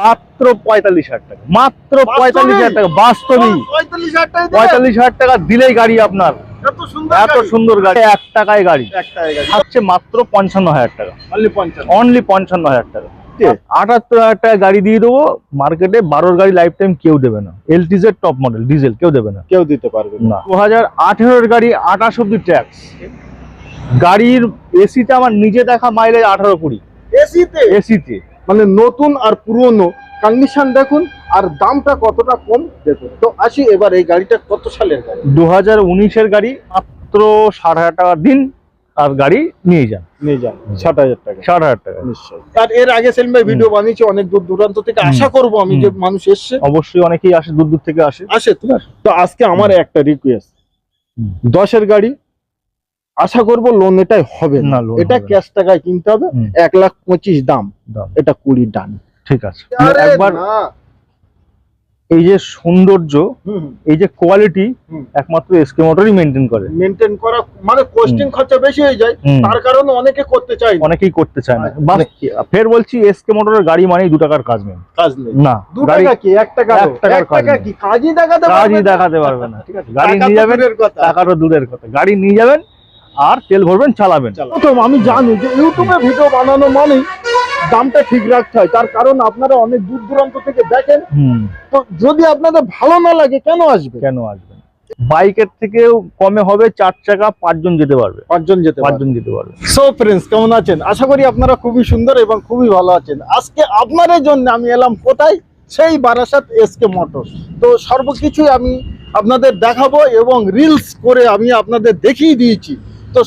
মাত্র পঁয়তাল্লিশ হাজার টাকা। মাত্র পঁয়তাল্লিশ হাজার টাকা বাস্তবিক পঁয়তাল্লিশ হাজার টাকা দিলেই গাড়ি আপনার। এত সুন্দর গাড়ি। এক টাকায় গাড়ি। থাকছে মাত্র পঞ্চান্ন হাজার টাকা। অনলি পঞ্চান্ন। অনলি পঞ্চান্ন হাজার টাকা। আটাত্তর হাজার টাকা গাড়ি দিয়ে দেবো মার্কেটে বারোর গাড়ি লাইফ টাইম কেউ দেবে না। এলটিজের টপ মডেল ডিজেল কেউ দেবে না। কেউ দিতে পারবে না। দু হাজার আঠেরোর গাড়ি আঠাশ অব্দি ট্যাক্স গাড়ির এসিতে আমার নিজে দেখা মাইলেজ আঠারো কুড়ি। এসিতে এসিতে মানে নতুন আর পুরনো। কন্ডিশন দেখুন আর দামটা কতটা কম দেখুন। তো আসি এবার এই গাড়িটা কত সালের গাড়ি? দু হাজার উনিশের গাড়ি মাত্র ষাট হাজার টাকা দিন আর গাড়ি নিয়ে যান। নিয়ে যান ষাট হাজার টাকা। ষাট হাজার টাকা। নিশ্চয়ই। আর এর আগে সেলিম ভাই ভিডিও বানিয়েছি অনেক দূর দূরান্ত থেকে আশা করব আমি যে মানুষ এসছে। অবশ্যই অনেকেই আসে দূর দূর থেকে আসে। আসে তো? তো আজকে আমার একটা রিকোয়েস্ট দশের গাড়ি আশা করব লোন এটাই হবে না, এটা ক্যাশ টাকায় কিনতে হবে এক লাখ পঁচিশ দাম। এটা কুড়ি ডান। ঠিক আছে। একবার এই যে সৌন্দর্য এই যে কোয়ালিটি একমাত্র এসকে মোটরই মেনটেন করে। মেনটেন করা মানে কোস্টিং খরচা বেশি হয়ে যায় তার কারণে অনেকে করতে চায় না। অনেকেই করতে চায় না। হ্যাঁ। বাস ফের বলছি এসকে মোটরের গাড়ি মানেই দু টাকার কাজ নেই কাজ নেই। না দু টাকা কি? এক টাকা এক টাকার কাজ টাকা কি? কাজই দেখাতে পারবে কাজই না। দেখাতে পারবে না। ঠিক আছে। গাড়ি নিয়ে যাবেন। টাকারও দূরের কথা। গাড়ি নিয়ে যাবেন আর তেল ভরবেন চালাবেন। প্রথম আমি জানি যে ইউটিউবে ভিডিও বানানো মানে দামটা ঠিক রাখতে হয়। তার কারণ আপনারা অনেক দূর দূরান্ত থেকে দেখেন। তো যদি আপনাদের ভালো না লাগে কেন আসবে? কেন আসবে বাইকের থেকেও কমে হবে চার চাকা পাঁচজন যেতে পারবে। পাঁচজন যেতে পাঁচজন যেতে পারবে। সো ফ্রেন্ডস কেমন আছেন? আশা করি আপনারা খুবই সুন্দর এবং খুবই ভালো আছেন। আজকে আপনাদের জন্য আমি এলাম কোথায়? সেই বারাসাত এসকে মোটরস তো সর্বকিছুই আমি আপনাদের দেখাবো এবং রিলস করে আমি আপনাদের দেখিয়ে দিয়েছি। তো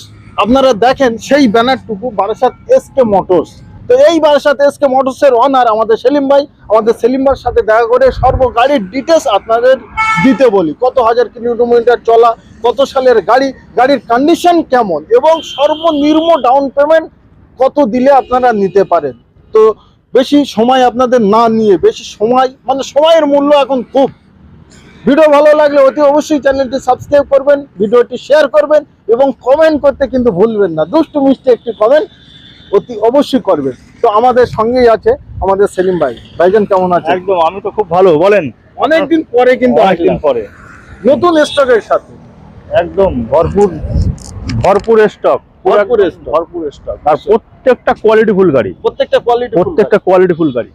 আপনারা দেখেন, সেই ব্যানারটুকু বারাসাত এসকে মোটরস তো এই বারাসাত এসকে মোটরসের অনার আমাদের সেলিম ভাই, আমাদের সেলিম ভাইয়ের সাথে দেখা করে সর্ব গাড়ির ডিটেলস আপনাদের দিতে বলি। কত হাজার কিলোমিটার চলা, কত সালের গাড়ি, গাড়ির কন্ডিশন কেমন, এবং সর্বনিম্ন ডাউন পেমেন্ট কত দিলে আপনারা নিতে পারেন। তো বেশি সময় আপনাদের না নিয়ে, বেশি সময় মানে সময়ের মূল্য এখন খুব। ভিডিও ভালো লাগলে অতি অবশ্যই চ্যানেলটি সাবস্ক্রাইব করবেন ভিডিওটি শেয়ার করবেন এবং কমেন্ট করতে কিন্তু ভুলবেন না। দুষ্টু মিষ্টি একটি কমেন্ট অতি অবশ্যই করবেন। তো আমাদের সঙ্গেই আছে আমাদের সেলিম ভাই। ভাইজান কেমন আছে একদম আমি তো খুব ভালো বলেন। অনেকদিন পরে কিন্তু অনেকদিন পরে। নতুন স্টকের সাথে। একদম ভরপুর ভরপুর স্টক ভরপুর stock। ভরপুর স্টক আর প্রত্যেকটা কোয়ালিটি ফুল গাড়ি। প্রত্যেকটা কোয়ালিটি প্রত্যেকটা কোয়ালিটি ফুল গাড়ি।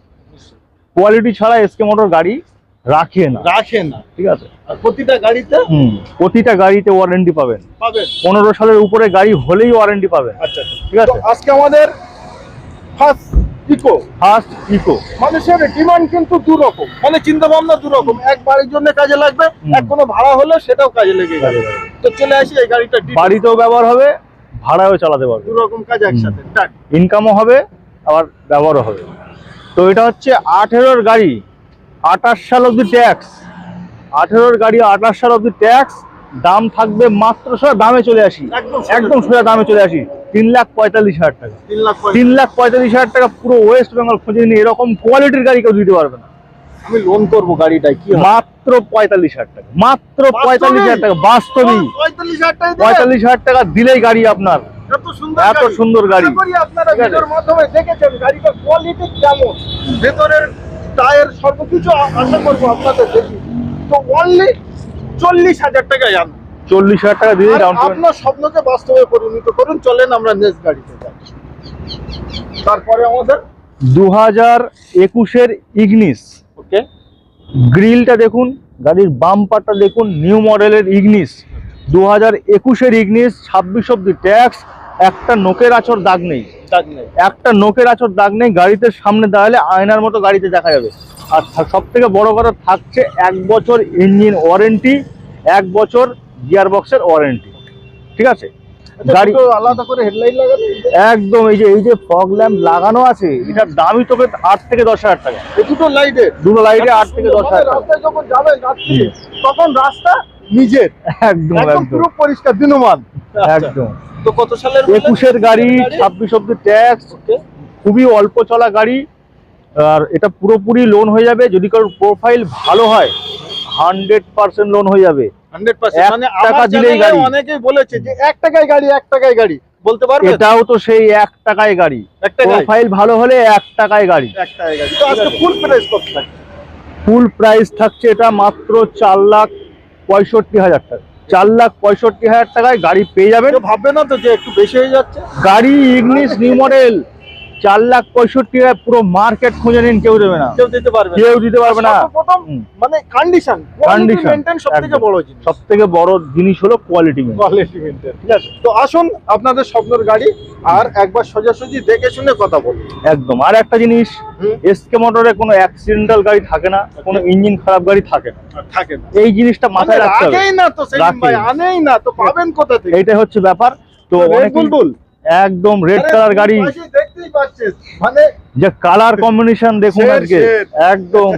কোয়ালিটি ছাড়া এসকে মোটর গাড়ি রাখে না। রাখে না। ঠিক আছে? আর প্রতিটা গাড়িতে হুম প্রতিটা গাড়িতে ওয়ারেন্টি পাবেন। পাবেন। পনেরো সালের উপরে গাড়ি হলেই ওয়ারেন্টি পাবেন। আচ্ছা ঠিক আছে? আজকে আমাদের ফার্স্ট ইকো ফার্স্ট ইকো মানুষের ডিমান্ড কিন্তু দু রকম মানে চিন্তা ভাবনা দু রকম এক বাড়ির জন্য কাজে লাগবে এক কোনো ভাড়া হলে সেটাও কাজে লেগে যাবে। তো চলে আসি এই গাড়িটা। বাড়িতেও ব্যবহার হবে ভাড়াও চালাতে পারবে। দু রকম কাজ একসাথে। ইনকামও হবে আবার ব্যবহারও হবে। তো এটা হচ্ছে আঠেরোর গাড়ি। আঠাশ সাল অব্দি ট্যাক্স আঠেরোর গাড়ি আঠাশ সাল অব্দি ট্যাক্স দাম থাকবে মাত্র সোজা দামে চলে আসি। একদম সোজা। দামে চলে আসি। তিন লাখ পঁয়তাল্লিশ হাজার টাকা। তিন লাখ পঁয়তাল্লিশ। হাজার টাকা পুরো ওয়েস্ট বেঙ্গল খুঁজে নিয়ে এরকম কোয়ালিটির গাড়ি কেউ দিতে পারবে না। আমি লোন করব গাড়িটাই কি মাত্র পঁয়তাল্লিশ হাজার টাকা। মাত্র পঁয়তাল্লিশ হাজার টাকা বাস্তবিক পঁয়তাল্লিশ হাজার টাকা পঁয়তাল্লিশ হাজার টাকা দিলেই গাড়ি আপনার। এত সুন্দর গাড়ি। আপনারা ভিডিওর মাধ্যমে দেখেছেন গাড়িটার কোয়ালিটি কেমন। ভেতরের টায়ার সর্বকিছু আশা করব আপনাদের দেখি। তো অনলি চল্লিশ হাজার টাকায় আন চল্লিশ হাজার টাকা দিয়ে ডাউন আপনার স্বপ্নকে বাস্তবে পরিণত করুন চলেন আমরা নেক্সট গাড়িতে যাই। তারপরে আমাদের দু হাজার একুশের ইগনিস ওকে গ্রিলটা দেখুন গাড়ির বাম্পারটা দেখুন নিউ মডেলের ইগনিস দু হাজার একুশের ইগনিস ছাব্বিশ অব্দি ট্যাক্স একটা নোকের আচর দাগ নেই। দাগ নেই। একটা নোকের আচর দাগ নেই গাড়িতে সামনে দাঁড়ালে আয়নার মতো গাড়িতে দেখা যাবে। আর সব থেকে বড় কথা থাকছে এক বছর ইঞ্জিন ওয়ারেন্টি এক বছর গিয়ার বক্সের ওয়ারেন্টি। ঠিক আছে? গাড়ি গাড়ি আলাদা করে হেডলাইট লাগাবে একদম এই যে এই যে ফগ ল্যাম্প লাগানো আছে এটার দামই তোকে আট থেকে দশ হাজার টাকা। দুটো লাইটে? দুটো লাইটে আট থেকে দশ হাজার টাকা। যখন তখন রাস্তা নিজের। একদম। পুরো পরিষ্কার দিনমান। একদম। তো কত সালের একুশের গাড়ি ছাব্বিশ অব্দি ট্যাক্স খুবই অল্প চলা গাড়ি। আর এটা পুরোপুরি লোন হয়ে যাবে। যদি কারোর প্রোফাইল ভালো হয় হান্ড্রেড পার্সেন্ট লোন হয়ে যাবে। 100% এক মানে টাকা দিলেই গাড়ি। অনেকেই বলেছে যে এক টাকায় গাড়ি এক টাকায় গাড়ি। বলতে এটাও তো সেই এক টাকায় গাড়ি। প্রোফাইল ভালো হলে এক টাকায় গাড়ি। গাড়ি। তো আজকে ফুল প্রাইস কত ফুল প্রাইস থাকছে এটা মাত্র চার লাখ পঁয়ষট্টি হাজার টাকা। চার লাখ পঁয়ষট্টি হাজার টাকায় গাড়ি পেয়ে যাবেন। ভাববে না তো যে একটু বেশি হয়ে যাচ্ছে? গাড়ি ইগনিস নিউ মডেল। চার লাখ পঁয়ষট্টি পুরো মার্কেট খুঁজে নিন কেউ দেবে না। কেউ দিতে পারবে না। কেউ দিতে পারবে না। মানে কন্ডিশন Condition, মেনটেন সব থেকে বড় জিনিস। সব থেকে বড় জিনিস হলো কোয়ালিটি কোয়ালিটি ঠিক আছে? তো আসুন আপনাদের স্বপ্নের গাড়ি আর একবার সোজাসুজি দেখে শুনে কথা বলুন। একদম। আর একটা জিনিস এসকে মোটরে কোনো অ্যাক্সিডেন্টাল গাড়ি থাকে না কোনো ইঞ্জিন খারাপ গাড়ি থাকে না। থাকে না। এই জিনিসটা মানে মাথায় রাখতে হবে। না তো রাখেই। ভাই আনেই না তো পাবেন কোথা থেকে? এইটাই হচ্ছে ব্যাপার। তো অনেকেই বুলবুল একদম রেড কালার গাড়ি। মানে যে কালার কম্বিনেশন দেখুন আজকে। একদম।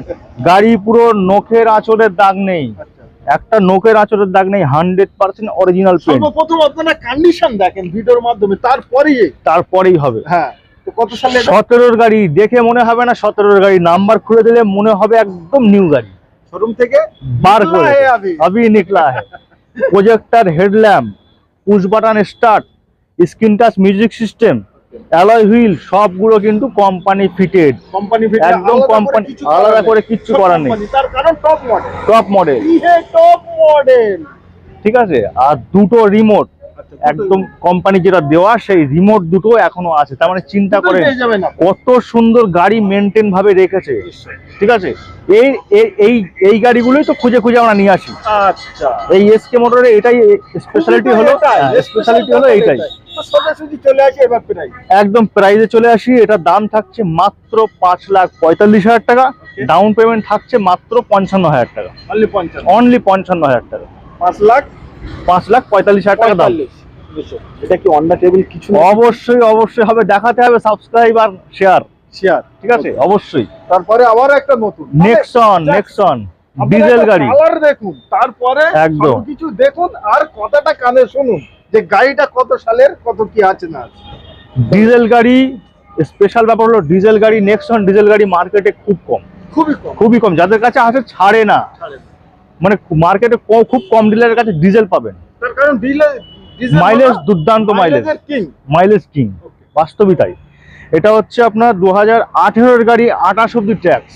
গাড়ি পুরো নখের আঁচলের দাগ নেই। আচ্ছা। একটা নখের আঁচড়ের দাগ নেই হান্ড্রেড পার্সেন্ট অরিজিনাল পেন্ট প্রথম আপনারা কন্ডিশন দেখেন ভিডিওর মাধ্যমে তারপরেই তারপরেই হবে। হ্যাঁ সতেরোর গাড়ি দেখে মনে হবে না সতেরোর গাড়ি। নাম্বার খুলে দিলে মনে হবে একদম নিউ গাড়ি। শোরুম থেকে বার করে আবি নিকলা projector headlamp push button start screen touch music system alloy wheel সবগুলো কিন্তু কোম্পানি ফিটেড কোম্পানি একদম কোম্পানি আলাদা করে কিচ্ছু করার নেই। তার কারণ top model top model top model ঠিক আছে? আর দুটো রিমোট একদম কোম্পানি যেটা দেওয়া সেই রিমোট দুটো এখনও আছে। তার মানে চিন্তা করে। কত সুন্দর গাড়ি মেনটেন ভাবে রেখেছে। ঠিক আছে? এই এই- এই গাড়িগুলোই তো খুঁজে খুঁজে আমরা নিয়ে আসি। আচ্ছা। এই এসকে মোটরে এটাই স্পেশালিটি হলো স্পেশালিটি হলো এইটাই। একদম প্রাইজে চলে আসি এটার দাম থাকছে মাত্র পাঁচ লাখ পঁয়তাল্লিশ হাজার টাকা। ডাউন পেমেন্ট থাকছে মাত্র পঞ্চান্ন হাজার টাকা। অনলি পঞ্চান্ন। হাজার টাকা। পাঁচ লাখ পাঁচ লাখ পঁয়তাল্লিশ হাজার টাকা দাম। এটা কি অন দ্য টেবিল কিছু অবশ্যই অবশ্যই হবে। দেখাতে হবে সাবস্ক্রাইব আর শেয়ার শেয়ার ঠিক আছে? অবশ্যই। তারপরে আবার একটা নতুন। নেক্সন নেক্সন ডিজেল গাড়ি। কালার দেখুন তারপরে একদম। কিছু দেখুন আর কথাটা কানে শুনুন যে গাড়িটা কত সালের কত কি আছে না আছে। ডিজেল গাড়ি স্পেশাল ব্যাপার হলো ডিজেল গাড়ি নেক্সন ডিজেল গাড়ি মার্কেটে খুব কম। খুবই কম। খুবই কম। যাদের কাছে আছে ছাড়ে না। ছাড়ে না। মানে মার্কেটে খুব কম ডিলারের কাছে ডিজেল পাবেন। তার কারণ ডিলার মাইলেজ দুর্দান্ত মাইলেজ মাইলেজ কিং বাস্তবই তাই। এটা হচ্ছে আপনার দু হাজার আঠেরোর গাড়ি আঠাশ অব্দি ট্যাক্স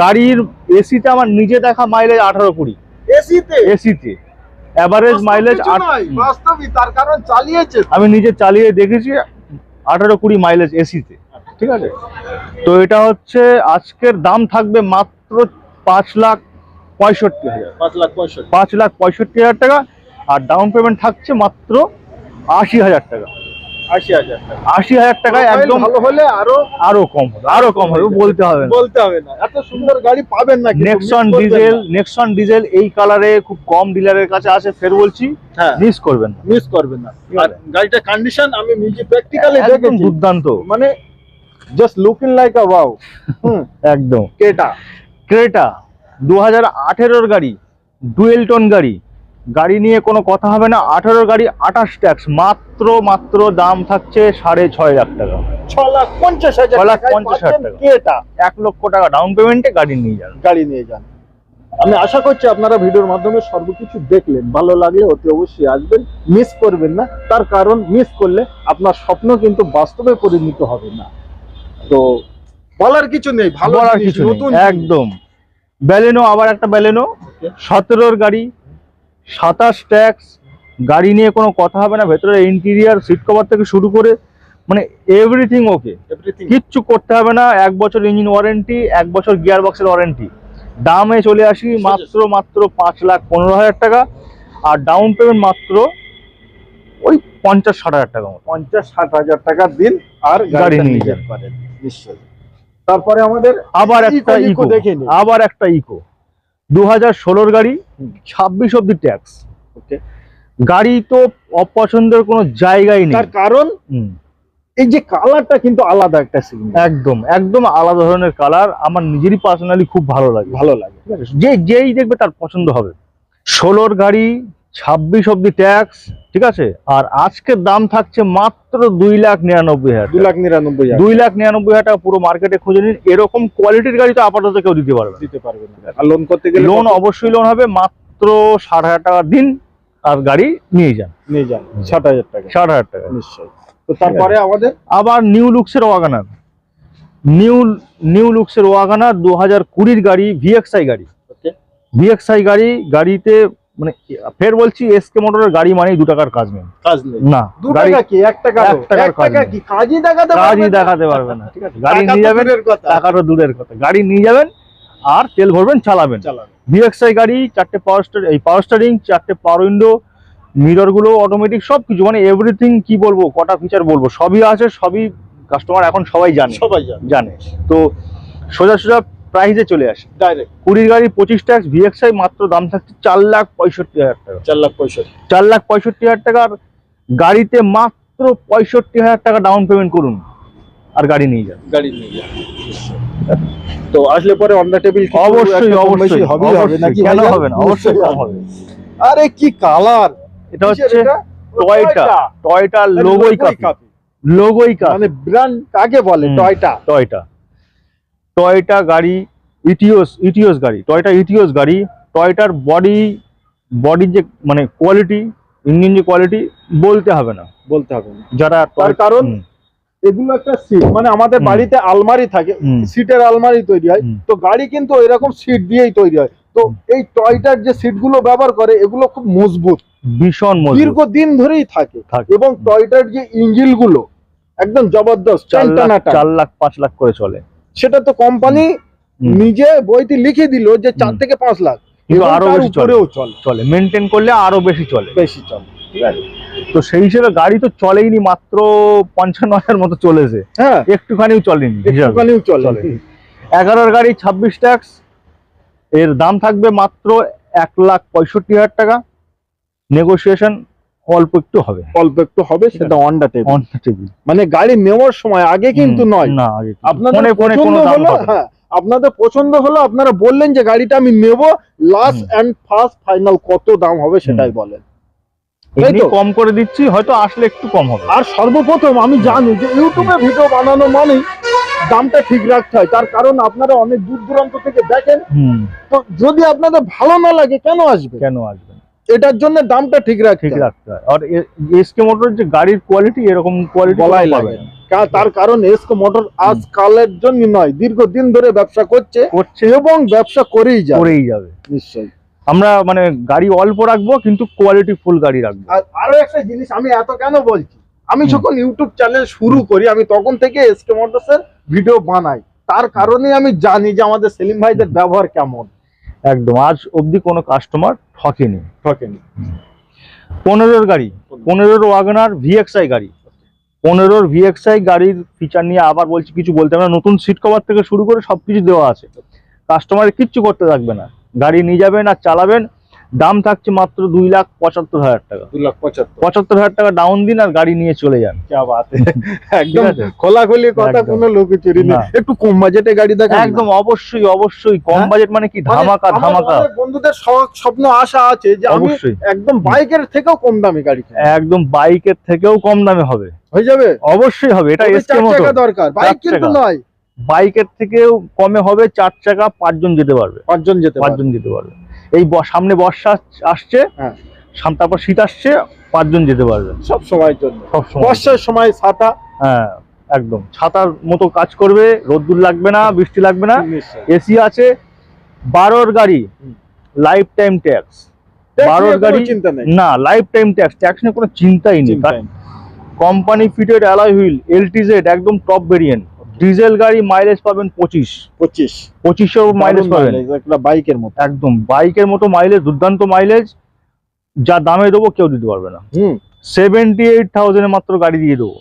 গাড়ির এসিতে আমার নিজে দেখা মাইলেজ আঠারো কুড়ি। এসিতে এসিতে অ্যাভারেজ মাইলেজ তার কারণ চালিয়েছে। আমি নিজে চালিয়ে দেখেছি আঠারো কুড়ি মাইলেজ এসিতে ঠিক আছে? তো এটা হচ্ছে আজকের দাম থাকবে মাত্র পাঁচ লাখ পঁয়ষট্টি হাজার। পাঁচ লাখ পঁয়ষট্টি। পাঁচ লাখ পঁয়ষট্টি হাজার টাকা। আর ডাউন পেমেন্ট থাকছে মাত্র আশি হাজার টাকা। আশি হাজার টাকা। আশি হাজার টাকায় একদম ভালো হলে আরও আরও কম হবে আরও কম হবে বলতে হবে বলতে হবে না। এত সুন্দর গাড়ি পাবেন না নেক্সন ডিজেল নেক্সন ডিজেল এই কালারে খুব কম ডিলারের কাছে আছে ফের বলছি হ্যাঁ। মিস করবেন না। মিস করবেন না। আর গাড়িটা কন্ডিশন আমি নিজে প্র্যাকটিক্যালি একদম দুর্দান্ত। মানে just looking like a wow একদম। কেটা ক্রেটা দু হাজার আঠেরোর গাড়ি ডুয়েল টোন গাড়ি। গাড়ি নিয়ে কোনো কথা হবে না। আঠেরোর গাড়ি আঠাশ ট্যাক্স। মাত্র মাত্র দাম থাকছে সাড়ে ছয় লাখ টাকা। ছ লাখ পঞ্চাশ হাজার ছ লাখ পঞ্চাশ হাজার টাকা। এক লক্ষ টাকা ডাউন পেমেন্টে গাড়ি নিয়ে যান। গাড়ি নিয়ে যান। আমি আশা করছি আপনারা ভিডিওর মাধ্যমে সর্বকিছু দেখলেন। ভালো লাগলে অতি অবশ্যই আসবেন। মিস করবেন না। তার কারণ মিস করলে আপনার স্বপ্ন কিন্তু বাস্তবে পরিণত হবে না। তো বলার কিছু নেই। ভালো বলার কিছু নতুন একদম। ব্যালেনো আবার একটা ব্যালেনো সতেরোর গাড়ি সাতাশ ট্যাক্স গাড়ি নিয়ে কোনো কথা হবে না ভেতরে ইন্টেরিয়ার সিট কভার থেকে শুরু করে মানে এভরিথিং ওকে কিচ্ছু করতে হবে না এক বছর ইঞ্জিন ওয়ারেন্টি এক বছর গিয়ার বক্সের ওয়ারেন্টি দামে চলে আসি মাত্র মাত্র পাঁচ লাখ পনেরো হাজার টাকা আর ডাউন পেমেন্ট মাত্র ওই পঞ্চাশ ষাট হাজার টাকা পঞ্চাশ ষাট হাজার টাকা দিন আর গাড়ি নিয়ে যান। পারেন নিশ্চয়ই। তারপরে আমাদের আবার একটা ইকো দেখে আবার একটা ইকো দু হাজার ষোলোর গাড়ি ছাব্বিশ অব্দি ট্যাক্স ওকে গাড়ি তো অপছন্দের কোনো জায়গায় নেই। তার কারণ? এই যে কালারটা কিন্তু আলাদা একটা একদম একদম আলাদা ধরনের কালার আমার নিজেরই পার্সোনালি খুব ভালো লাগে। ভালো লাগে। যে যেই দেখবে তার পছন্দ হবে। ষোলোর গাড়ি ছাব্বিশ অব্দি ট্যাক্স ঠিক আছে? আর আজকের দাম থাকছে মাত্র দুই লাখ নিরানব্বই হাজার দু লাখ নিরানব্বই দুই লাখ নিরানব্বই হাজার টাকা পুরো মার্কেটে খুঁজে নিন। এরকম কোয়ালিটির গাড়ি তো আপাতত কেউ দিতে পারবে না। দিতে পারবেন আর লোন করতে গেলে লোন অবশ্যই লোন হবে মাত্র ষাট হাজার টাকা দিন আর গাড়ি নিয়ে যান। নিয়ে যান ষাট হাজার টাকা। ষাট হাজার টাকা। নিশ্চয়ই। তো তারপরে আমাদের? আবার নিউ লুকসের ওয়াগানার নিউ নিউ লুকসের ওয়াগানার দু হাজার কুড়ির গাড়ি ভিএক্সআই গাড়ি। ভিএক্সআই গাড়ি গাড়িতে মানে ফের বলছি এসকে মোটরের গাড়ি মানেই দু টাকার কাজ নেই কাজ নেই না দু টাকা কি? এক টাকা এক টাকার কাজ টাকা কি? কাজই দেখাতে কাজই পারবে না। দেখাতে পারবে না। ঠিক আছে। গাড়ি নিয়ে যাবেন টাকাটা দূরের কথা। গাড়ি নিয়ে যাবেন আর তেল ভরবেন চালাবেন। চালাবে ভিএক্সআই গাড়ি চারটে পাওয়ার স্টার এই পাওয়ার স্টারিং চারটে পাওয়ার উইন্ডো মিররগুলো অটোমেটিক সব কিছু মানে এভরিথিং কি বলব কটা ফিচার বলব সবই আছে সবই কাস্টমার এখন সবাই জানে। সবাই জানে। তো সোজা সোজা প্রাইসে চলে আসে। ডাইরেক্ট কুড়ির গাড়ি পঁচিশ ট্যাক্স ভিএক্সআই মাত্র দাম থাকছে চার লাখ পঁয়ষট্টি হাজার টাকা। চার লাখ পঁয়ষট্টি। চার লাখ পঁয়ষট্টি হাজার টাকার গাড়িতে মাত্র পঁয়ষট্টি হাজার টাকা ডাউন পেমেন্ট করুন আর গাড়ি নিয়ে যান। গাড়ি নিয়ে যান। তো আসলে পরে অন দা টেবিল অবশ্যই অবশ্যই। হবে হবে নাকি কেন হবে না? অবশ্যই হবে। আরে কি কালার এটা হচ্ছে টয়টা টয়টা লোগোই কাপি লোগোই কাপ মানে ব্র্যান্ড কাকে বলে টয়টা টয়টা টয়টা গাড়ি ইটিওস ইটিওস গাড়ি টয়টা ইটিওস গাড়ি টয়টার বডি বডির যে মানে কোয়ালিটি ইঞ্জিন যে কোয়ালিটি বলতে হবে না। বলতে হবে না। যারা তার কারণ এগুলো একটা সিট মানে আমাদের বাড়িতে আলমারি থাকে সিটের আলমারি তৈরি হয় তো গাড়ি কিন্তু এরকম সিট দিয়েই তৈরি হয়। তো এই টয়টার যে সিটগুলো ব্যবহার করে এগুলো খুব মজবুত। ভীষণ দীর্ঘদিন ধরেই থাকে। থাকে। এবং টয়টার যে ইঞ্জিনগুলো একদম জবরদস্ত চার লাখ পাঁচ লাখ করে চলে। সেটা তো কোম্পানি নিজে বইতে লিখে দিল যে চার থেকে পাঁচ লাখ। আরও বেশি চলে। উপরেও চলে। চলে। মেনটেন করলে আরও বেশি চলে। বেশি চলে। ঠিক আছে? তো সেই হিসেবে গাড়ি তো চলেইনি মাত্র পঞ্চান্ন হাজার মতো চলেছে। হ্যাঁ। একটুখানিও চলেনি হিসাবে। একটুখানিও চলে চলে। এগারোর গাড়ি ছাব্বিশ ট্যাক্স। এর দাম থাকবে মাত্র এক লাখ পঁয়ষট্টি হাজার টাকা। নেগোসিয়েশন অল্প একটু হবে। অল্প একটু হবে সেটা অনডা টেবিল অন টেবিল মানে গাড়ি নেওয়ার সময় আগে কিন্তু নয়। না আগে আপনাদের পছন্দ কোনো দাম হলো হবে হ্যাঁ আপনাদের পছন্দ হলো আপনারা বললেন যে গাড়িটা আমি নেব লাস্ট। এন্ড ফার্স্ট ফাইনাল কত দাম হবে সেটাই বলেন। কম করে দিচ্ছি হয়তো আসলে একটু কম হবে। আর সর্বপ্রথম আমি জানি যে ইউটিউবে ভিডিও বানানো মানেই দামটা ঠিক রাখতে হয়। তার কারণ আপনারা অনেক দূর দূরান্ত থেকে দেখেন। তো যদি আপনাদের ভালো না লাগে কেন আসবে? কেন আসবেন এটার জন্য দামটা ঠিক রাখতে ঠিক রাখতে হয়। আর এসকে মোটর যে গাড়ির কোয়ালিটি এরকম কোয়ালিটি বলাই লাগে তার কারণ এসকো মোটর আজকালের জন্য নয় দীর্ঘদিন ধরে ব্যবসা করছে করছে। এবং ব্যবসা করেই যায় করেই যাবে। নিশ্চয়ই। আমরা মানে গাড়ি অল্প রাখব কিন্তু কোয়ালিটি ফুল গাড়ি রাখব। আর আরও একটা জিনিস আমি এত কেন বলছি? আমি যখন ইউটিউব চ্যানেল শুরু করি আমি তখন থেকে এসকে মোটরসের ভিডিও বানাই। তার কারণে আমি জানি যে আমাদের সেলিম ভাইদের ব্যবহার কেমন। একদম। আজ অবধি কোনো কাস্টমার ঠকেনি। ঠকেনি। পনেরোর গাড়ি। পনেরোর ওয়াগনার ভিএক্সআই গাড়ি। পনেরোর ভিএক্সআই গাড়ির ফিচার নিয়ে আবার বলছি কিছু বলতে হবে না। নতুন সিট কভার থেকে শুরু করে সব কিছু দেওয়া আছে। কাস্টমারের কিচ্ছু করতে থাকবে না। গাড়ি নিয়ে যাবেন আর চালাবেন। দাম থাকছে মাত্র দুই লাখ পঁচাত্তর হাজার টাকা। দুই লাখ পঁচাত্তর। পঁচাত্তর হাজার টাকা ডাউন দিন আর গাড়ি নিয়ে চলে যান। খোলাখুলি কথা কোনো লুকোচুরি না। একটু কম বাজেটে গাড়ি দেখা একদম অবশ্যই অবশ্যই। কম হ্যাঁ? বাজেট মানে কি? মানে ধামাকা ধামাকা। বন্ধুদের স্বপ্ন আশা আছে যে অবশ্যই। একদম বাইকের থেকেও কম দামি গাড়ি একদম বাইকের থেকেও কম দামে হবে। হয়ে যাবে? অবশ্যই হবে এটা দরকার। বাইক কিন্তু নয়। বাইকের থেকেও কমে হবে চার চাকা পাঁচজন যেতে পারবে। পাঁচজন যেতে পাঁচজন যেতে পারবে। এই সামনে বর্ষা আসছে হ্যাঁ। তারপর শীত আসছে পাঁচজন যেতে পারবে। সব সময়ের জন্য। সব সময় বর্ষার সময় ছাতা। হ্যাঁ একদম। ছাতার মতো কাজ করবে রোদ্দুর লাগবে না বৃষ্টি লাগবে না। এসি আছে বারোর গাড়ি লাইফ টাইম ট্যাক্স বারোর গাড়ি চিন্তা নেই। না লাইফ টাইম ট্যাক্স ট্যাক্স নিয়ে কোনো চিন্তাই নেই। চিন্তা নেই। Company fitted alloy wheel LTZ একদম টপ ভেরিয়েন্ট ডিজেল গাড়ি মাইলেজ পাবেন পঁচিশ। পঁচিশ। পঁচিশশো মাইলেজ পাবেন। একটা বাইকের মতো। একদম বাইকের মতো মাইলেজ দুর্দান্ত মাইলেজ যা দামে দেবো কেউ দিতে পারবে না। হুম। সেভেন্টি এইট থাউজেন্ডে মাত্র গাড়ি দিয়ে দেবো।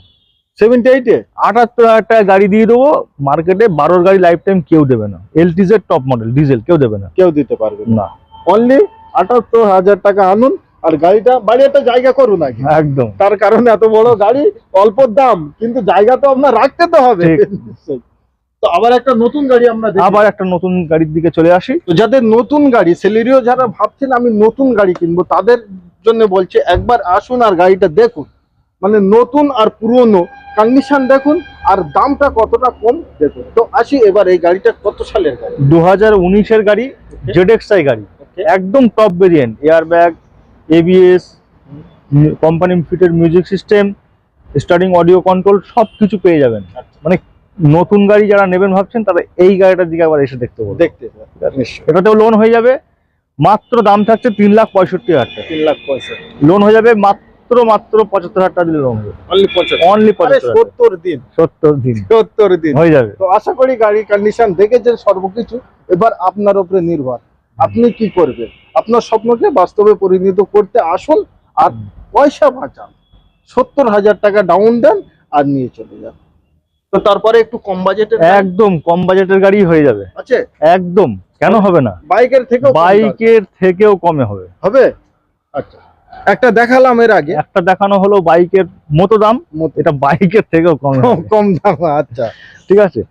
সেভেন্টি এইটে আটাত্তর হাজার টাকা গাড়ি দিয়ে দেবো। মার্কেটে বারোর গাড়ি লাইফ টাইম কেউ দেবে না। এলটিজেড টপ মডেল ডিজেল কেউ দেবে না। কেউ দিতে পারবে না। না। অনলি আটাত্তর হাজার টাকা আনুন। আর গাড়িটা বাড়ি একটা জায়গা করুন আগে একদম। তার কারণে এত বড় গাড়ি অল্প দাম কিন্তু জায়গা তো আপনার রাখতে তো হবে। তো আবার একটা নতুন গাড়ি আমরা আবার একটা নতুন গাড়ির দিকে চলে আসি। তো যাদের নতুন গাড়ি সেলেরিও যারা ভাবছেন আমি নতুন গাড়ি কিনবো তাদের জন্য বলছে একবার আসুন আর গাড়িটা দেখুন। মানে নতুন আর পুরনো কন্ডিশন দেখুন আর দামটা কতটা কম দেখুন। তো আসি এবার এই গাড়িটা কত সালের গাড়ি? দু হাজার উনিশের গাড়ি গাড়ি। একদম top variant air bag ABS company ফিটের music system starting audio control সব কিছু পেয়ে যাবেন। আচ্ছা। মানে নতুন গাড়ি যারা নেবেন ভাবছেন তারা এই গাড়িটার দিকে আবার এসে দেখতে পারবেন দেখতে এটাতেও লোন হয়ে যাবে মাত্র দাম থাকছে তিন লাখ পঁয়ষট্টি হাজার টাকা। তিন লাখ পয়সা লোন হয়ে যাবে মাত্র মাত্র পঁচাত্তর হাজার টাকা দিলে লোন হবে। অনলি পঁচাত্তর। সত্তর দিন। সত্তর দিন। সত্তর দিন। হয়ে যাবে। তো আশা করি গাড়ির কন্ডিশন দেখেছেন সর্বকিছু। এবার আপনার উপরে নির্ভর। আপনি কি করবেন? আপনার স্বপ্নকে বাস্তবে পরিণত করতে আসুন আর পয়সা বাঁচান। সত্তর হাজার টাকা ডাউন দেন আর নিয়ে চলে যান। তো তারপরে একটু কম বাজেটের একদম কম বাজেটের গাড়ি হয়ে যাবে। আছে? একদম। কেন হবে না? বাইকের থেকে বাইকের থেকেও কমে হবে। হবে? আচ্ছা। একটা দেখালাম এর আগে। একটা দেখানো হলো বাইকের মতো দাম। এটা বাইকের থেকেও কম কম দাম আচ্ছা। ঠিক আছে?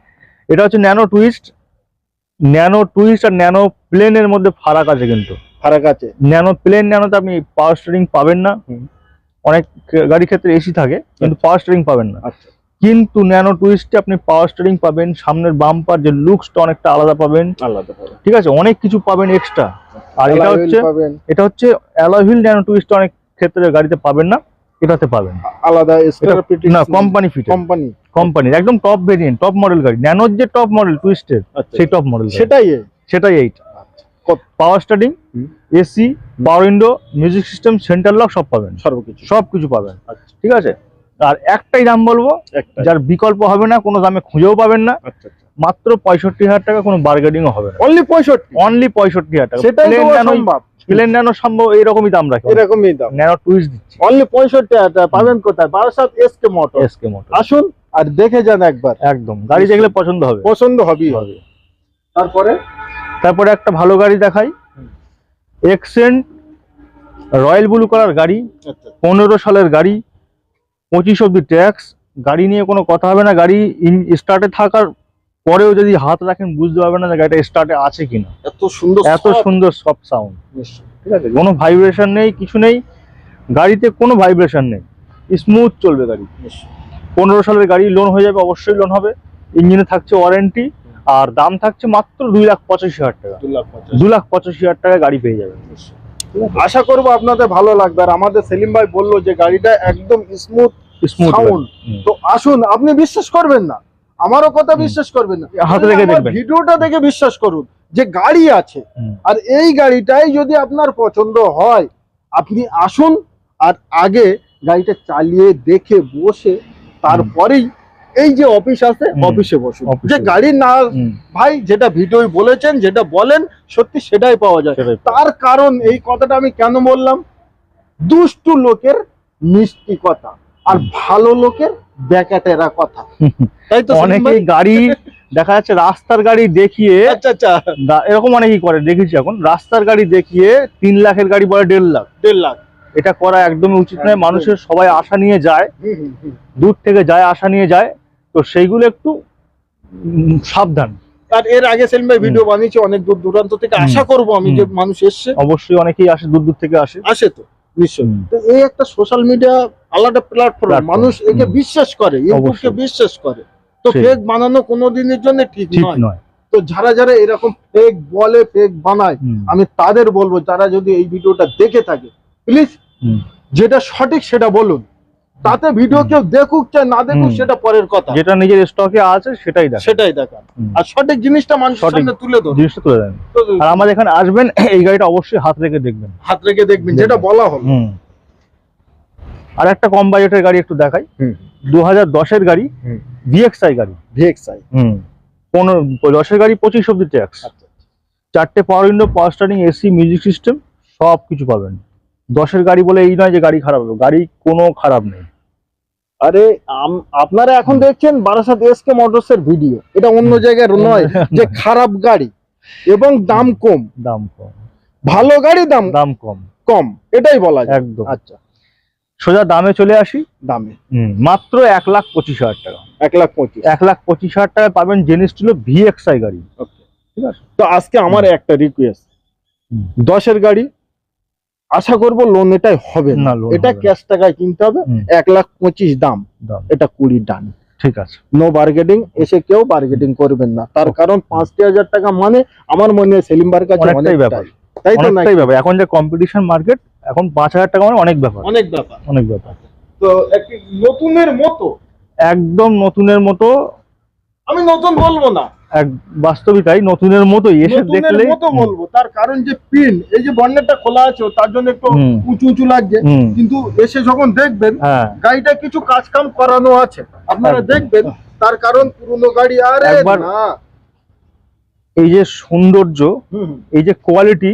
এটা হচ্ছে ন্যানো টুইস্ট ন্যানো টুইস্ট আর ন্যানো প্লেনের মধ্যে ফারাক আছে কিন্তু। ফারাক আছে। ন্যানো প্লেন ন্যানোতে আপনি পাওয়ার স্টিয়ারিং পাবেন না। অনেক গাড়ির ক্ষেত্রে এসি থাকে কিন্তু পাওয়ার স্টিয়ারিং পাবেন না। আচ্ছা। কিন্তু ন্যানো টুইস্টে আপনি পাওয়ার স্টিয়ারিং পাবেন সামনের বাম্পার যে লুকসটা অনেকটা আলাদা পাবেন। আলাদা ঠিক আছে? অনেক কিছু পাবেন এক্সট্রা আর এটা হচ্ছে এটা হচ্ছে অ্যালয়হিল ন্যানো টুইস্ট অনেক ক্ষেত্রে গাড়িতে পাবেন না এটাতে পাবেন। আলাদা না কোম্পানি ফিট কোম্পানি কোম্পানির একদম টপ ভেরিয়েন্ট টপ মডেল গাড়ি। ন্যানোর যে টপ মডেল টুইস্টের আচ্ছা। সেই টপ মডেল সেটাই সেটাই এইটা? Power starting AC power window music system centre lock সব পাবেন। সর্বকিছু। সব কিছু পাবেন। আচ্ছা। ঠিক আছে? আর একটাই দাম বলব যার বিকল্প হবে না কোনো দামে খুঁজেও পাবেন না। আচ্ছা আচ্ছা। মাত্র পঁয়ষট্টি হাজার টাকা কোনো বার্গেনিংও হবে না। অনলি পঁয়ষট্টি? অনলি পঁয়ষট্টি হাজার টাকা। সেটাই প্লেন ন্যানো প্লেন সম্ভব এইরকমই দাম রাখে। এরকমই দাম। ন্যানো টুইস্ট দিচ্ছি। অনলি পঁয়ষট্টি হাজার টাকা। পাবেন কোথায়? বারাসাত মোটর এসকে মোটর আসুন আর দেখে যান একবার। একদম। গাড়ি দেখলে পছন্দ হবে। পছন্দ হবেই। হবে। তারপরে? তারপরে একটা ভালো গাড়ি দেখাই। এক্সেন্ট রয়্যাল ব্লু কালার গাড়ি আচ্ছা পনেরো সালের গাড়ি পঁচিশ অব্দি ট্যাক্স গাড়ি নিয়ে কোনো কথা হবে না। গাড়ি স্টার্টে থাকার পরেও যদি হাত রাখেন বুঝতে পারবেন না যে গাড়িটা স্টার্টে আছে কিনা। এত সুন্দর এত সুন্দর সফট সাউন্ড ঠিক আছে। কোনো ভাইব্রেশন নেই কিছু নেই। গাড়িতে কোনো ভাইব্রেশন নেই। স্মুথ চলবে গাড়ি। পনেরো সালের গাড়ি লোন হয়ে যাবে অবশ্যই লোন হবে। ইঞ্জিনে থাকছে ওয়ারেন্টি আর দাম থাকছে মাত্র দুই লাখ পঁচাশি হাজার টাকা। দু লাখ পঁচাশি। হাজার টাকা গাড়ি পেয়ে যাবেন। আশা করব আপনাদের ভালো লাগবে। আর আমাদের সেলিম ভাই বলল যে গাড়িটা একদম স্মুথ স্মুথ সাউন্ড তো আসুন আপনি বিশ্বাস করবেন না। আমারও কথা বিশ্বাস করবেন না। হাতে রেখে দেখবেন। ভিডিওটা দেখে বিশ্বাস করুন যে গাড়ি আছে। আর এই গাড়িটাই যদি আপনার পছন্দ হয় আপনি আসুন আর আগে গাড়িটা চালিয়ে দেখে বসে তারপরেই এই যে অফিস আছে অফিসে বসুন। যে বসুন। গাড়ি না ভাই যেটা ভিডিও বলেছেন যেটা বলেন সত্যি সেটাই পাওয়া যায়। তার কারণ এই কথাটা আমি কেন বললাম? দুষ্টু লোকের মিষ্টি কথা আর ভালো লোকের ব্যাকাটেরা কথা। তাই তো অনেকেই গাড়ি দেখা যাচ্ছে রাস্তার গাড়ি দেখিয়ে আচ্ছা আচ্ছা। এরকম অনেকেই করে দেখেছি এখন। রাস্তার গাড়ি দেখিয়ে তিন লাখের গাড়ি বলে দেড় লাখ। দেড় লাখ। এটা করা একদমই উচিত নয়। মানুষের সবাই আশা নিয়ে যায়। দূর থেকে যায় আশা নিয়ে যায়। তো সেইগুলো একটু সাবধান। আর এর আগে সেলিম ভাই ভিডিও বানিয়েছি অনেক দূর দূরান্ত থেকে আশা করব আমি যে মানুষ এসছে। অবশ্যই অনেকেই আসে দূর দূর থেকে আসে। আসে তো নিশ্চয়ই। তো এই একটা সোশ্যাল মিডিয়া আলাদা প্ল্যাটফর্ম মানুষ একে বিশ্বাস করে ইউটিউবকে। বিশ্বাস করে। তো। ফেক বানানো কোনো দিনের জন্য ঠিক নয়। তো যারা যারা এরকম ফেক বলে ফেক বানায় আমি তাদের বলব যারা যদি এই ভিডিওটা দেখে থাকে প্লিজ যেটা সঠিক সেটা বলুন। তাতে ভিডিও কেউ দেখুক চাই না দেখুক সেটা পরের কথা। যেটা নিজের স্টকে আছে সেটাই দেখ সেটাই হুম। আর সঠিক জিনিসটা মানুষের সঠিক। সামনে তুলে ধরুন। জিনিসটা তুলে দেন আর আমাদের এখানে আসবেন এই গাড়িটা অবশ্যই হাত রেখে দেখবেন। হাত রেখে দেখবেন যেটা বলা হলো। আর একটা কম বাজেটের গাড়ি একটু দেখাই। দু হাজার দশের গাড়ি। ভিএক্সআই গাড়ি। ভিএক্সআই হুম। পনেরো দশের গাড়ি পঁচিশ অব্দি ট্যাক্স। আচ্ছা চারটে power window power starting AC music system সব কিছু পাবেন। দশের গাড়ি বলে এই নয় যে গাড়ি খারাপ হবে গাড়ি কোনো খারাপ নেই। আরে আম- আপনারা এখন দেখছেন বারাসাত এসকে মোটরস এর ভিডিও এটা অন্য জায়গায় নয় যে খারাপ গাড়ি এবং দাম কম। দাম কম। ভালো গাড়ি দাম দাম কম। কম এটাই বলা যায়। একদম। আচ্ছা। সোজা দামে চলে আসি। দামে। হুম, মাত্র এক লাখ পঁচিশ হাজার টাকা। এক লাখ পঁচিশ। এক লাখ পঁচিশ হাজার টাকায় পাবেন জিনিস ছিল ভিএক্সআই গাড়ি। ঠিক আছে? তো আজকে আমার একটা রিকোয়েস্ট দশের গাড়ি আশা করব লোন এটাই হবে না। না, এটা ক্যাশ টাকায় কিনতে হবে। এক লাখ পঁচিশ দাম। এটা কুড়ি ডান। ঠিক আছে। নো বার্গেটিং এসে কেউ বার্গেটিং করবেন না। তার কারণ পাঁচটি হাজার টাকা মানে আমার মনে হয় সেলিম বার কাছে অনেকটাই ব্যাপার। তাই তো ব্যাপার। এখন যে কম্পিটিশন মার্কেট এখন পাঁচ হাজার টাকা মানে অনেক ব্যাপার। অনেক ব্যাপার। অনেক ব্যাপার। তো একটি নতুনের মতো? একদম নতুনের মতো। আমি নতুন বলব না। এক বাস্তবিক তাই নতুনের মতোই এসে দেখলে মতো বলব তার কারণ যে পিন এই যে বন্নেটটা খোলা আছে তার জন্য একটু উঁচু উঁচু লাগছে কিন্তু এসে যখন দেখবেন হ্যাঁ। গাড়িটা কিছু কাজ কাম করানো আছে। আপনারা দেখবেন তার কারণ পুরনো গাড়ি আর না। এই যে সৌন্দর্য এই যে কোয়ালিটি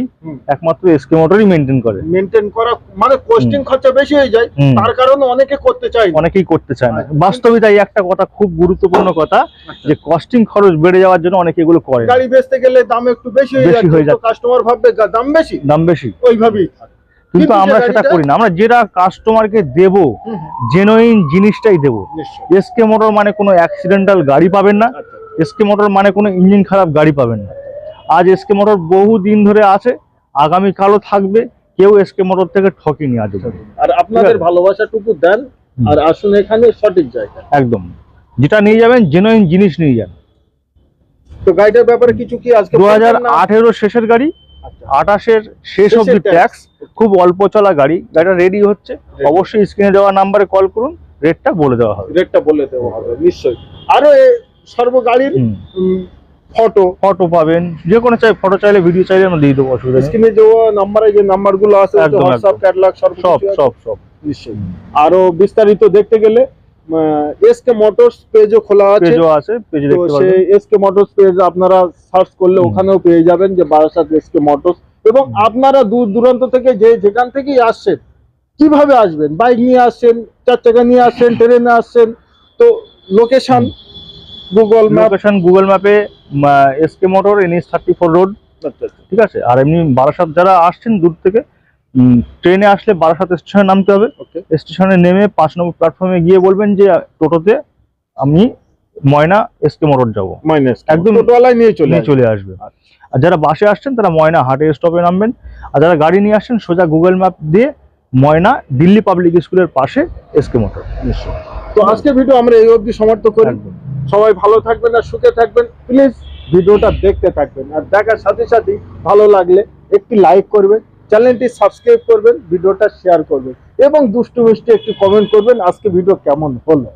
একমাত্র এসকে মোটরই মেনটেন করে। মেনটেন করা মানে কোস্টিং খরচা বেশি হয়ে যায় তার কারণে অনেকে করতে চায় অনেকেই করতে চায় না। আচ্ছা। বাস্তবিক তাই একটা কথা খুব গুরুত্বপূর্ণ কথা যে কস্টিং খরচ বেড়ে যাওয়ার জন্য অনেকে এগুলো করে গাড়ি বেচতে গেলে দাম একটু বেশি হয়ে যায় কাস্টমার ভাববে দাম বেশি? দাম বেশি। ওইভাবেই কিন্তু আমরা সেটা করি না। আমরা যেটা কাস্টমারকে দেব জেনুইন জিনিসটাই দেব। এসকে মোটর মানে কোনো অ্যাক্সিডেন্টাল গাড়ি পাবেন না। আচ্ছা। এসকে মোটর মানে কোনো ইঞ্জিন খারাপ গাড়ি পাবেন না। আজ এসকে মোটর বহু দিন ধরে আছে আগামী কালও থাকবে কেউ এসকে মোটর থেকে ঠকেনি আজ আর আপনাদের। ভালোবাসাটুকু দেন আর আসুন এখানে সঠিক জায়গা একদম। যেটা নিয়ে যাবেন জেনুইন জিনিস নিয়ে যান তো গাড়িটার ব্যাপারে কিছু কি আজকে দু হাজার বলবেন না? আঠেরো শেষের গাড়ি আচ্ছা। আঠাশের শেষ tax। ট্যাক্স খুব অল্প চলা গাড়ি। গাড়িটা রেডি হচ্ছে। অবশ্যই স্ক্রিনে দেওয়া নাম্বারে কল করুন রেটটা বলে দেওয়া হবে। রেটটা বলে দেওয়া হবে নিশ্চয়ই। আরও এ সর্ব গাড়ির ফটো ফটো পাবেন। যে কোনো চাই ফটো চাইলে ভিডিও চাইলে আমরা দিয়ে দেবো অসুবিধা স্ক্রিনে যে নাম্বারে যে নাম্বারগুলো আছে হোয়াটসঅ্যাপ। ক্যাটালগ সব সব। সব নিশ্চয়ই। আরও বিস্তারিত দেখতে গেলে এসকে মোটরস পেজও খোলা আছে। পেজও আছে পেজে দেখতে সেই এসকে মোটরস পেজ আপনারা সার্চ করলে ওখানেও পেয়ে যাবেন যে বারাসাত এসকে মোটরস এবং আপনারা দূর দূরান্ত থেকে যে যেখান থেকেই আসছেন কীভাবে আসবেন? বাইক নিয়ে আসছেন চার চাকা নিয়ে আসছেন ট্রেনে আসছেন তো location Google map location Google ম্যাপে SK Motor NS thirty four road ঠিক আছে? আর এমনি বারাসাত যারা আসছেন দূর থেকে ট্রেনে আসলে বারাসাত স্টেশনে নামতে হবে। স্টেশনে নেমে পাঁচ নম্বর প্ল্যাটফর্মে গিয়ে বলবেন যে টোটোতে আমি ময়না এসকে মোটর যাব। একদম টোটোয়ালায় নিয়ে চলে। চলে আসবে। আর যারা বাসে আসছেন তারা ময়না হাটে স্টপে নামবেন। আর যারা গাড়ি নিয়ে আসছেন সোজা গুগল ম্যাপ দিয়ে ময়না দিল্লি পাবলিক স্কুলের পাশে এসকে মোটর। তো আজকে ভিডিও আমরা এই অবধি সমাপ্ত করি। সবাই ভালো থাকবেন আর সুখে থাকবেন। প্লিজ ভিডিওটা দেখতে থাকবেন। আর দেখার সাথে সাথে ভালো লাগলে একটি লাইক করবেন, চ্যানেলটি সাবস্ক্রাইব করবেন, ভিডিওটা শেয়ার করবেন এবং দুষ্টু মিষ্টি একটি কমেন্ট করবেন, আজকে ভিডিও কেমন হলো?